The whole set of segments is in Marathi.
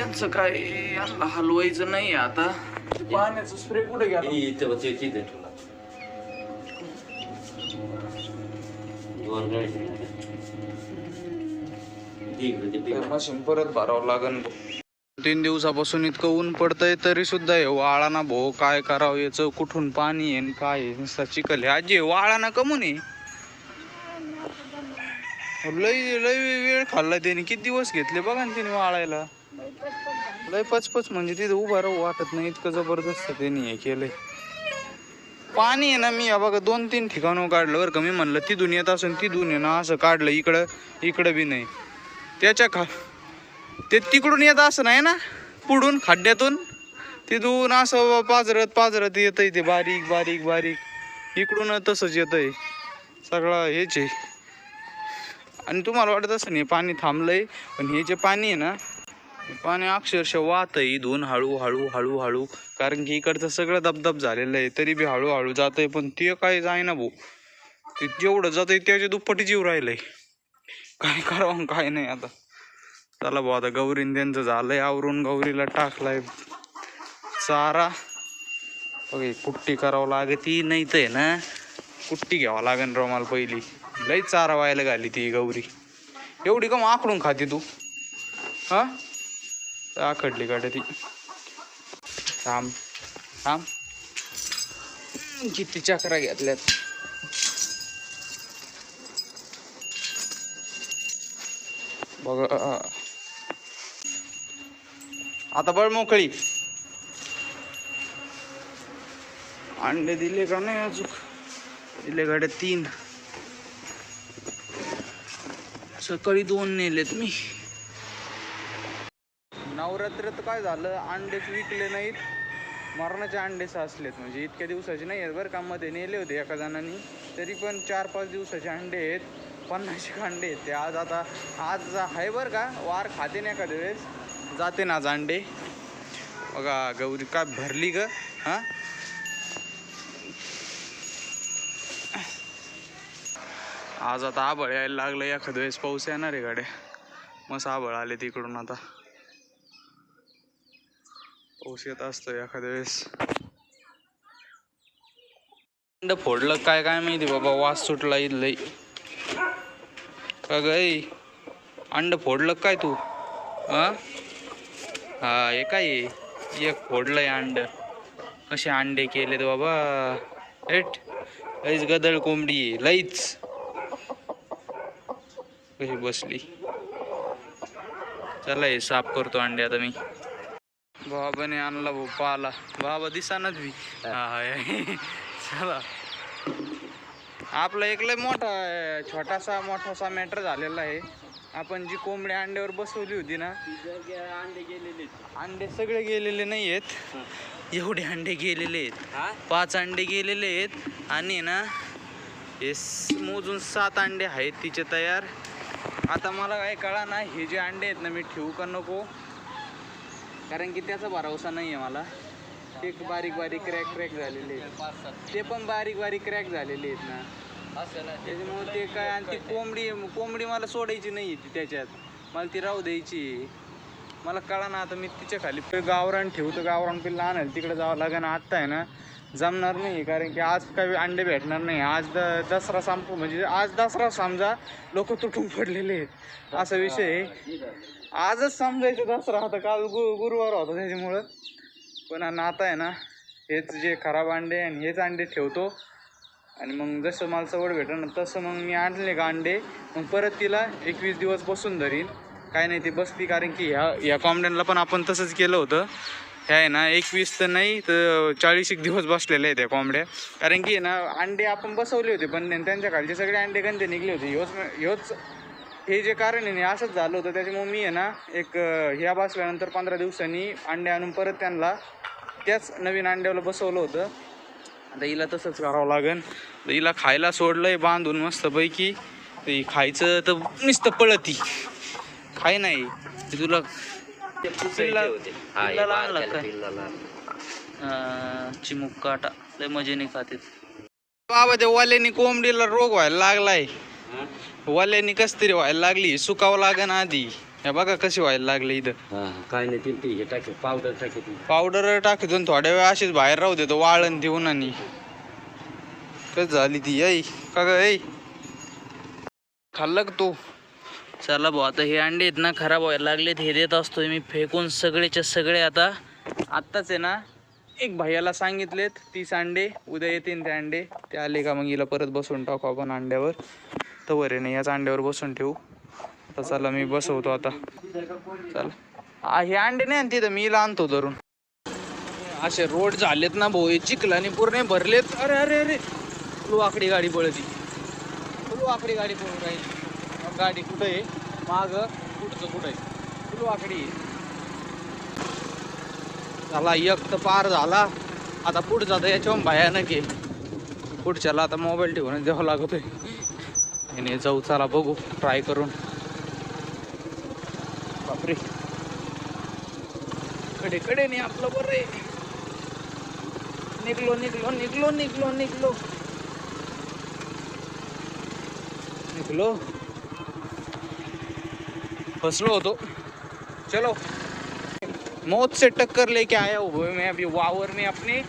यांचं काय यांना हलवायचं नाही आता. पाण्याचं स्प्रे कुठे गेला? इथे तिथे. मशीन परत भरावं लागन तीन दिवसापासून इतकं ऊन पडतंय तरी सुद्धा हे वाळा ना भाऊ काय करावं याचं कुठून पाणी आहे काय नुसता चिखल आहे. आजी वाळा ना कमून आहे. लय लय वेळ खाल्ला त्याने. किती दिवस घेतले बघा ना त्याने वाळायला? लय पचपच म्हणजे तिथं उभं राहू वाटत नाही इतकं जबरदस्त त्यांनी हे केलंय. पाणी आहे ना मी या बघा दोन तीन ठिकाणं काढलं बरं का. मी म्हणलं तिथून येत असं तिथून आहे ना असं काढलं इकडं इकडं बी नाही. त्याच्या खा ते तिकडून येत असं नाही ना पुढून खड्ड्यातून. तिथून असं पाजरत पाजरत येतंय ते बारीक बारीक बारीक. इकडून तसंच येतंय. सगळं हेच आहे. आणि तुम्हाला वाटत असं नाही पाणी थांबलंय पण हे जे पाणी आहे ना पाणी अक्षरशः वाहत आहे इथून हळूहळू हळूहळू कारण की इकडचं सगळं दबदब झालेलं आहे तरी बी हळूहळू जात आहे पण ते काय ना भाऊ. ते जेवढं जात आहे त्याच्या दुप्पटी जीव राहिलंय. काय करावं काय नाही आता. चला भाऊ आता गौरीन त्यांचं झालंय आवरून गौरीला टाकलाय. चारा. बघ कुट्टी करावं लागती नाही तर आहे ना कुट्टी घ्यावं लागेल राव मला पहिली. लई चारा व्हायला घाली ती गौरी. एवढी का मग आखडून खाते तू. हा? आखडली गाड्या ती. थांब थांब. किती चक्रा घेतल्यात. बघ. आता बळ मोकळी. अंडे दिले का नाही अजून? दिले गाड्या तीन. सकाळी दोन नेलेत मी. तर काय झालं? अंडेच विकले नाहीत. मरणाचे अंडे साचलेत म्हणजे. इतक्या दिवसाचे नाही आहेत बरं का. मध्ये नेले होते एका जणांनी. तरी पण चार पाच दिवसाचे अंडे आहेत. पन्नासशे अंडे आहेत ते. आज आता आज आहे बरं का. वार खाते नाही एखाद्या वेळेस. जाते ना आज अंडे. बघा गौरी काय भरली ग. हां? आज आता आबळ यायला लागलं. एखाद्या वेळेस पाऊस येणार आहे गाड्या. मस्त आबळ आले तिकडून आता. पाऊस येत असतो एखाद्या वेळेस. अंड फोडलं काय काय माहिती बाबा वास सुटला लई. का गई अंड फोडलं काय तू? हा? हे काय एक फोडलंय अंड. कसे अंडे केलेत बाबा? एट लईच गदळ कोंबडी लईच. कशी बसली. चला हे साफ करतो अंडे आता मी. बाबाने आणला भाऊ पाला. बाबा दिसानच बी. हे. चला. आपला एक लय मोठा छोटासा मोठासा मॅटर झालेला आहे. आपण जी कोंबडी अंड्यावर बसवली होती ना अंडे गेलेले अंडे सगळे गेलेले नाही आहेत. एवढे अंडे गेलेले आहेत. पाच अंडे गेलेले आहेत. आणि ना हे मोजून सात अंडे आहेत तिचे तयार. आता मला काय कळा ना हे जे अंडे आहेत ना मी ठेवू का नको? कारण की त्याचा भरोसा नाही आहे मला. एक बारीक बारीक क्रॅक क्रॅक झालेले आहेत. ते पण बारीक बारीक क्रॅक झालेले आहेत ना. त्याच्यामुळे ते काय आणि ती कोंबडी कोंबडी मला सोडायची नाही ती त्याच्यात. मला ती राहू द्यायची मला कळा ना आता मी तिच्या खाली गावरान ठेवतो गावरान पिल्ला आणायला तिकडे जावं लागेल. आत्ता आहे ना जमणार नाही कारण की आज काही अंडे भेटणार नाही. आज द दसरा संप म्हणजे आज दसरा समजा लोक तुटून पडलेले आहेत. असा विषय आहे. आजच समजायचं दसरा होता काल गु गुरुवार होता त्याच्यामुळं. पण आता आहे ना हेच जे खराब अंडे आणि हेच अंडे ठेवतो. आणि मग जसं मला सवड भेटलं ना तसं मग मी आणले का अंडे. मग परत तिला एकवीस दिवस बसून धरीन. काय नाही ती बसती. कारण की ह्या ह्या कॉम्बड्यांना पण आपण तसंच केलं होतं. ह्या आहे ना एकवीस तर नाही तर चाळीस एक दिवस बसलेले आहेत त्या कोंबड्या कारण की आहे ना अंडे आपण बसवले होते पण त्यांच्या खालचे सगळे अंडे गंदे निघले होते. ह्योच ह्योच हे जे कारण आहे ना असंच झालं होतं. त्याच्यामुळे मी आहे ना एक ह्या बसल्यानंतर पंधरा दिवसांनी अंडे आणून परत त्यांना त्याच नवीन अंड्याला बसवलं होतं. आता हिला तसंच करावं लागेल तर हिला खायला सोडलं आहे बांधून मस्तपैकी. तर खायचं तर नुसतं पळती. खाय नाही. ते तुला पिल्ला- काय? अं, चिमुक काटा. लय मजेने खाते. बाबा त्या वाल्यानी कोंबडीला रोग व्हायला लागलाय. वाल्यानी कस तरी व्हायला लागली. सुकावं लागन आधी. हे बघा कशी व्हायला लागले इथं. काय नाही ते- ते हे टाके पावडर टाके ते. पावडर टाकून थोड्या वेळ अशीच बाहेर राहू देतो वाळण देऊन आणि. कस झाली ती ऐ का ग ऐ. खाल्लं का तू? चला भाऊ आता हे अंडे आहेत ना खराब व्हायला लागलेत. हे देत असतोय मी फेकून सगळेच्या सगळे आता. आत्ताच आहे ना एक भैयाला सांगितलेत तीस अंडे उद्या येतील ते अंडे. ते आले का मग हिला परत बसवून टाकू आपण अंड्यावर. तर आहे नाही याच अंड्यावर बसून ठेवू. आता चला मी बसवतो आता. चला. हे अंडे नाही आणि तिथं मी हिला आणतो धरून. असे रोड झालेत ना भाऊ हे चिखलाने पूर्ण भरलेत. अरे अरे अरे. फुलू आकडी गाडी पळती. फुलू आकडी गाडी पळून राहिली. गाडी कुठं आहे? माग कुठचं कुठं आहे? फुलवाकडी झाला एक तर पार झाला. आता पुढचा तर याच्यावर भयानक आहे पुढच्याला आता मोबाईल ठेवून द्यावा लागतोय. आणि जाऊ चला बघू ट्राय करून. बापरे. कडे कडे नाही आपलं बरं आहे. निघलो निघलो निघलो निघलो निघलो. निघलो. फसलो होतो. चलो. मौत से टक्कर लेके आया हूँ. मैं अभी वावर में अपने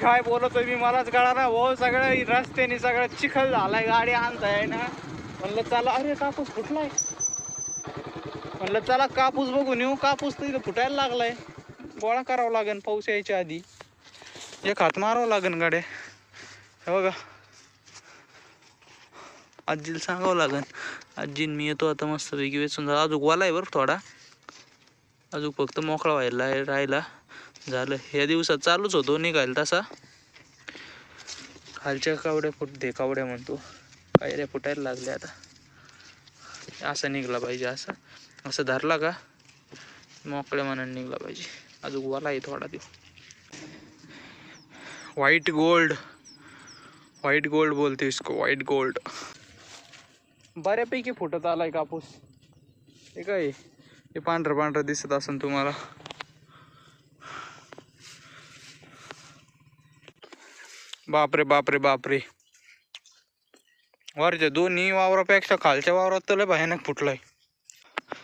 काय बोलतोय मी मलाच कळा ना. भाऊ सगळं रस्त्याने सगळं चिखल झालाय गाडी आणताय ना. म्हणलं चला अरे कापूस फुटलाय. म्हणलं चला कापूस बघून येऊ. कापूस तर इथं फुटायला लागलाय. गोळा करावा लागेल पाऊस यायच्या आधी. एक हात मारावं लागेल गाड्या. हे बघा. आजीला सांगावं लागेल आजीन मी येतो आता मस्तपैकी वेचून झाला अजून वाला आहे बरं थोडा. अजून फक्त मोकळा व्हायला राहिला. झालं. ह्या दिवसात चालूच होतो निघायला तसा. खालच्या कावड्या फुट दे कावड्या म्हणतो. काय फुटायला लागल्या आता. असा निघला पाहिजे असं. असं धरला का? मोकळ्या मनाने निघला पाहिजे. अजून वाला आहे थोडा देऊ. व्हाईट गोल्ड व्हाईट गोल्ड बोलते इसको व्हाईट गोल्ड बऱ्यापैकी फुटत आलाय कापूस. हे काय? हे पांढरं पांढरं दिसत असेल तुम्हाला. बापरे बापरे बापरे. वरच्या दोन्ही वावरापेक्षा खालच्या वावरात तर लय भयानक फुटलाय.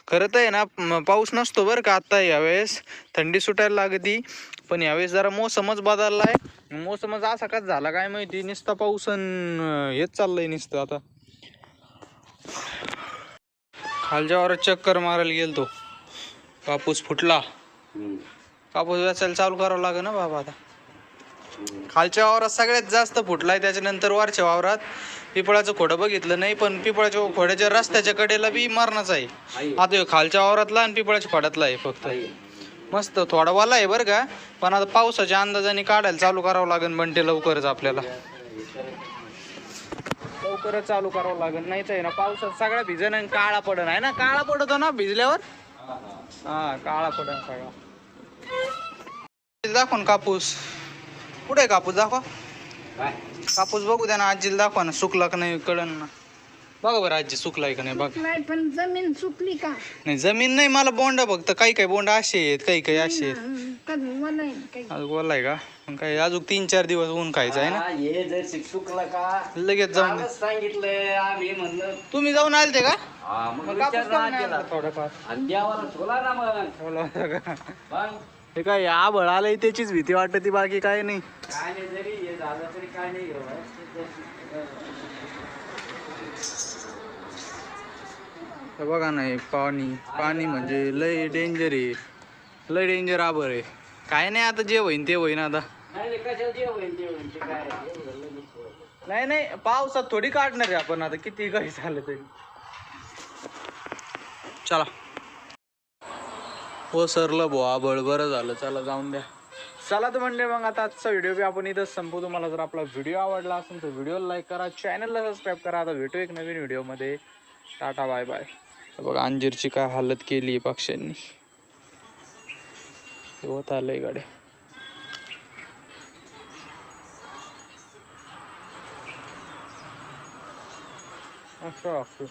खरं तर आहे ना पाऊस नसतो बरं का आत्ता यावेळेस. थंडी सुटायला लागती. पण यावेळेस जरा मोसमच बदललाय. मोसमच असा काच झाला काय माहिती? नुसता पाऊस हेच चाललंय नुसतं आता. खालच्या चक्कर मारायला गेलतो कापूस फुटला. कापूस वेचायला चालू करावं लागेल ना बाबा आता खालच्या वावरात सगळ्यात जास्त फुटलाय त्याच्यानंतर वरच्या वावरात पिपळाचं खोडं बघितलं नाही पण पिपळाच्या खोड्याच्या रस्त्याच्या कडेला बी मरणाच आहे. आता ह्यो खालच्या वावरातला आणि पिपळाच्या खोड्यातला आहे फक्त. मस्त थोडा वाला आहे बरं का पण आता पावसाच्या अंदाजाने काढायला चालू करावं लागेल बंटे लवकरच आपल्याला लवकरच चालू करावं लागेल. नाही तर आहे ना पावसात सगळा भिजन आणि काळा पडन आहे ना? काळा पडतो ना भिजल्यावर? हा काळा पडन सगळा. दाखव कापूस. कुठे कापूस? दाखवा? कापूस बघू द्या ना आजीला दाखवा ना सुकला का नाही कळन ना. बघा बरं आजी सुकलाय का नाही बघ. नाही पण जमीन सुकली का? नाही जमीन नाही मला बोंड फक्त काही काही बोंड असे आहेत काही काही असे आहेत. अजून बोललाय का? मग काय अजून तीन चार दिवस ऊन खायचं आहे ना? हा, जर चुकलं का? लगेच जाऊन दे. कालच सांगितलंय आम्ही म्हणलं तुम्ही जाऊन आलते का? हा, मग मग कापूस विचार का नाही केला. आणला थोडाफार. आणि देवाला ठेवला ना मग. ठेवला होता का? मग? हे काय आबळ आलंय त्याचीच भीती वाटते बाकी काय नाही. काय नाही जरी हे झालं तरी काय नाही एवढं. हे बघा ना हे पाणी. पाणी म्हणजे लय डेंजर आहे. लय डेंजर आबर आहे. काय नाही आता जे होईन ते होईन आता. नाही. नाही नाही पावसात थोडी काढणार आहे आपण आता. किती काही झालं तरी. चला. हो सरलं बुवा आबळ बरं झालं. चला जाऊन द्या. चला तर म्हणले मग आता आजचा व्हिडिओ बी आपण इथंच संपू तुम्हाला जर आपला व्हिडिओ आवडला असेल तर व्हिडिओला लाईक करा. चॅनलला सबस्क्राईब करा. आता भेटू एक नवीन व्हिडिओमध्ये टाटा बाय बाय बघा अंजीरची काय हालत केली आहे पक्ष्यांनी. होत आलंय गाड्या. असं.